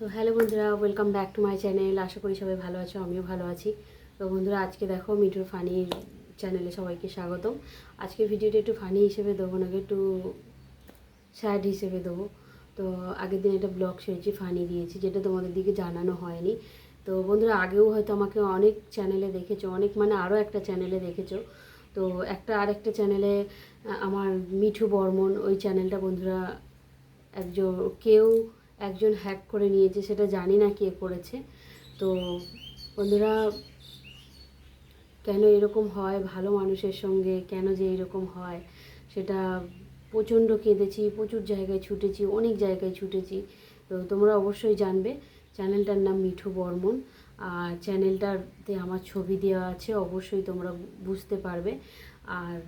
তো হ্যালো বন্ধুরা welcome back to my channel আশা করি সবাই ভালো আছো, আমিও ভালো আছি। তো বন্ধুরা, আজকে দেখো মিঠুর ফানির চ্যানেলে সবাইকে স্বাগতম। আজকে ভিডিওটা একটু ফানি হিসেবে দেবো নাকি একটু স্যাড হিসেবে দেবো। তো আগের দিন একটা ব্লগ সেরেছি ফানি দিয়েছি, যেটা তোমাদের দিকে জানানো হয়নি। তো বন্ধুরা, আগেও হয়তো আমাকে অনেক চ্যানেলে দেখেছ, অনেক মানে আরও একটা চ্যানেলে দেখেছ। তো একটা আরেকটা চ্যানেলে আমার মিঠু বর্মন, ওই চ্যানেলটা বন্ধুরা একজন কেউ একজন হ্যাক করে নিয়েছে, সেটা জানি না কে করেছে। তো বন্ধুরা, কেন এরকম হয়? ভালো মানুষের সঙ্গে কেন যে এরকম হয়? সেটা প্রচণ্ড কেঁদেছি, প্রচুর জায়গায় ছুটেছি, অনেক জায়গায় ছুটেছি। তো তোমরা অবশ্যই জানবে। চ্যানেলটার নাম মিঠু বর্মন। আর চ্যানেলটাতে আমার ছবি দেওয়া আছে, অবশ্যই তোমরা বুঝতে পারবে। আর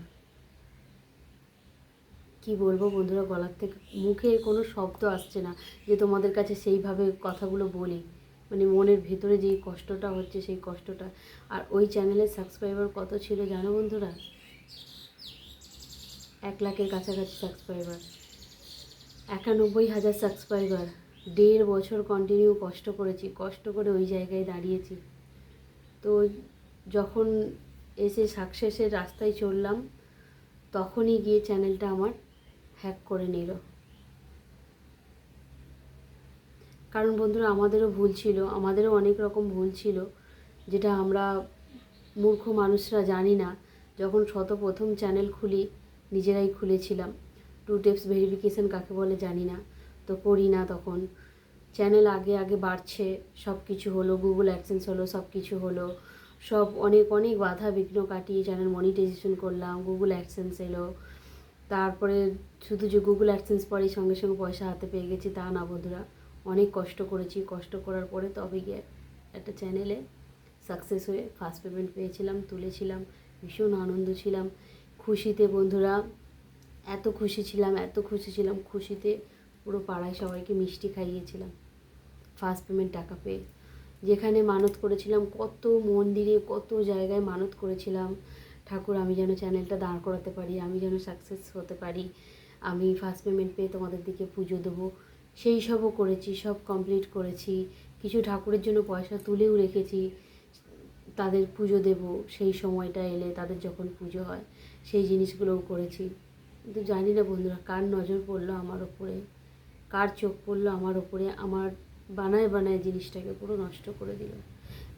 কি বলব বন্ধুরা, গলার থেকে মুখে কোনো শব্দ আসছে না যে তোমাদের কাছে সেইভাবে কথাগুলো বলি। মানে মনের ভেতরে যেই কষ্টটা হচ্ছে সেই কষ্টটা। আর ওই চ্যানেলের সাবস্ক্রাইবার কত ছিল জানো বন্ধুরা? এক লাখের কাছাকাছি সাবস্ক্রাইবার। একানব্বই হাজার সাবস্ক্রাইবার। দেড় বছর কন্টিনিউ কষ্ট করেছি, কষ্ট করে ওই জায়গায় দাঁড়িয়েছি। তো যখন এসে সাকসেসের রাস্তায় চললাম, তখনই গিয়ে চ্যানেলটা আমার হ্যাক করে নিল। কারণ বন্ধুরা, আমাদেরও ভুল ছিল, আমাদেরও অনেক রকম ভুল ছিল, যেটা আমরা মূর্খ মানুষরা জানি না। যখন শত প্রথম চ্যানেল খুলি, নিজেরাই খুলেছিলাম। টু টেপস ভেরিফিকেশান কাকে বলে জানি না, তো করি না তখন। চ্যানেল আগে আগে বাড়ছে সব কিছু হলো গুগল অ্যাডসেন্স হলো সব কিছু হলো। সব অনেক অনেক বাধা বিঘ্ন কাটিয়ে চ্যানেল মনিটাইজেশন করলাম গুগল অ্যাডসেন্স এলো। তারপরে শুধু যে গুগল অ্যাডসেন্স পরেই সঙ্গে সঙ্গে পয়সা হাতে পেয়ে গেছি তা না বন্ধুরা। অনেক কষ্ট করেছি। কষ্ট করার পরে তবে গিয়ে একটা চ্যানেলে সাকসেস হয়ে ফার্স্ট পেমেন্ট পেয়েছিলাম, তুলেছিলাম। ভীষণ আনন্দ ছিলাম। খুশিতে বন্ধুরা, এত খুশি ছিলাম, এত খুশি ছিলাম। খুশিতে পুরো পাড়ায় সবাইকে মিষ্টি খাইয়েছিলাম। ফার্স্ট পেমেন্ট টাকা পেয়ে। যেখানে মানত করেছিলাম, কত মন্দিরে, কত জায়গায় মানত করেছিলাম। ঠাকুর, আমি যেন চ্যানেলটা দাঁড় করাতে পারি, আমি যেন সাকসেস হতে পারি, আমি ফার্স্ট পেমেন্ট পেয়ে তোমাদের দিকে পুজো দেবো। সেই সবও করেছি, সব কমপ্লিট করেছি। কিছু ঠাকুরের জন্য পয়সা তুলেও রেখেছি, তাদের পুজো দেব। সেই সময়টা এলে তাদের যখন পুজো হয়, সেই জিনিসগুলোও করেছি। কিন্তু জানি না বন্ধুরা, কার নজর পড়ল আমার ওপরে কার চোখ পড়ল আমার ওপরে আমার বানায় বানায় জিনিসটাকে পুরো নষ্ট করে দিল।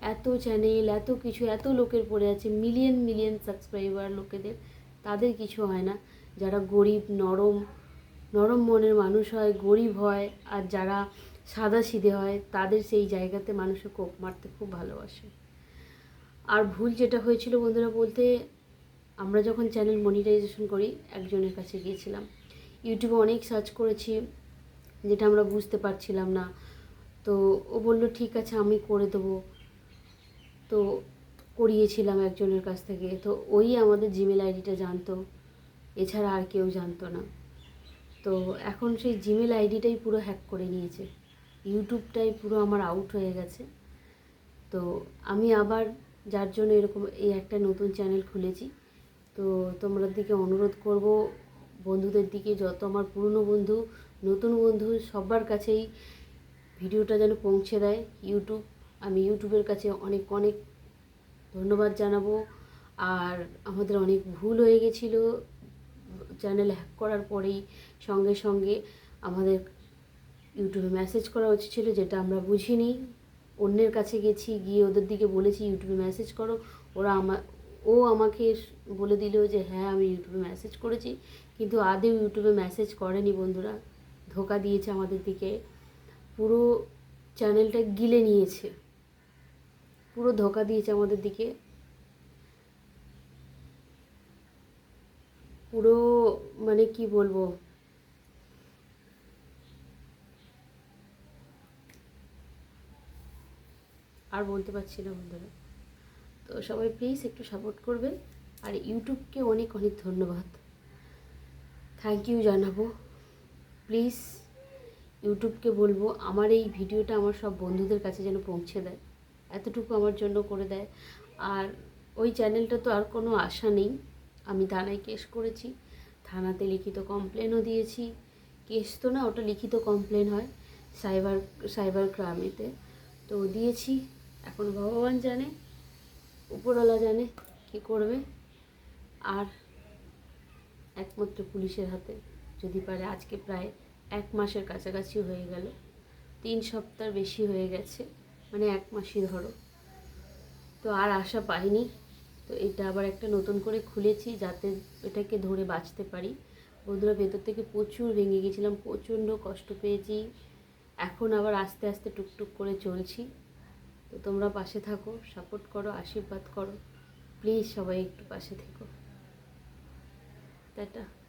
এত চ্যানেল এত কিছু, এত লোকের পড়ে আছে মিলিয়ন মিলিয়ন সাবস্ক্রাইবার লোকেদের, তাদের কিছু হয় না। যারা গরিব, নরম নরম মনের মানুষ হয়, গরিব হয়, আর যারা সাদা সিধে হয়, তাদের সেই জায়গাতে মানুষে কোপ মারতে খুব ভালোবাসে। আর ভুল যেটা হয়েছিল বন্ধুরা বলতে, আমরা যখন চ্যানেল মনিটাইজেশন করি, একজনের কাছে গিয়েছিলাম। ইউটিউবে অনেক সার্চ করেছি, যেটা আমরা বুঝতে পারছিলাম না। তো ও বলল, ঠিক আছে, আমি করে দেবো। তো করিয়েছিলাম একজনের কাছ থেকে। তো ওই আমাদের জিমেল আইডিটা জানতো। এছাড়া আর কেউ জানতো না। তো এখন সেই জিমেল আইডিটাই পুরো হ্যাক করে নিয়েছে। ইউটিউবটাই পুরো আমার আউট হয়ে গেছে। তো আমি আবার যার জন্য এরকম এই একটা নতুন চ্যানেল খুলেছি। তো তোমরা দিকে অনুরোধ করব, বন্ধুদের দিকে যত আমার পুরনো বন্ধু, নতুন বন্ধু, সবার কাছেই ভিডিওটা যেন পৌঁছে দেয়। ইউটিউব আমি ইউটিউবের কাছে অনেক অনেক ধন্যবাদ জানাব। আর আমাদের অনেক ভুল হয়ে গেছিল চ্যানেল হ্যাক করার পরেই সঙ্গে সঙ্গে আমাদের ইউটিউবে মেসেজ করা উচিত ছিল যেটা আমরা বুঝিনি। অন্যের কাছে গেছি, গিয়ে ওদের দিকে বলেছি, ইউটিউবে মেসেজ করো। ওরা আমার ও আমাকে বলে দিল যে হ্যাঁ আমি ইউটিউবে মেসেজ করেছি। কিন্তু আদেও ইউটিউবে মেসেজ করেনি বন্ধুরা। ধোকা দিয়েছে আমাদের দিকে। পুরো চ্যানেলটা গিলে নিয়েছে। পুরো ধোকা দিয়েছে আমাদের দিকে। পুরো মানে কি বলব? আর বলতে পারছি না বন্ধুরা। তো সবাই প্লিজ একটু সাপোর্ট করবেন। আর ইউটিউবকে অনেক অনেক ধন্যবাদ। থ্যাংক ইউ জানাব। প্লিজ ইউটিউবকে বলব, আমার এই ভিডিওটা আমার সব বন্ধুদের কাছে যেন পৌঁছে দেয়। এতটুকু আমার জন্য করে দেয়। আর ওই চ্যানেলটা তো আর কোনো আশা নেই। আমি থানায় কেস করেছি, থানাতে লিখিত কমপ্লেনও দিয়েছি। কেস তো না, ওটা লিখিত কমপ্লেন হয় সাইবার সাইবার ক্রাইমেতে তো দিয়েছি, এখন ভগবান জানে, উপরওয়ালা জানে কি করবে। আর একমাত্র পুলিশের হাতে যদি পারে, আজকে প্রায় এক মাসের কাছাকাছি হয়ে গেল। তিন সপ্তাহ বেশি হয়ে গেছে। মানে এক মাসই ধরো। তো আর আশা পাইনি। তো এটা আবার একটা নতুন করে খুলেছি যাতে এটাকে ধরে বাঁচতে পারি। বন্ধুরা, ভেতর থেকে প্রচুর ভেঙে গেছিলাম, প্রচণ্ড কষ্ট পেয়েছি। এখন আবার আস্তে আস্তে টুকটুক করে চলছি। তো তোমরা পাশে থাকো সাপোর্ট করো, আশীর্বাদ করো। প্লিজ সবাই একটু পাশে থেকো। টাটা।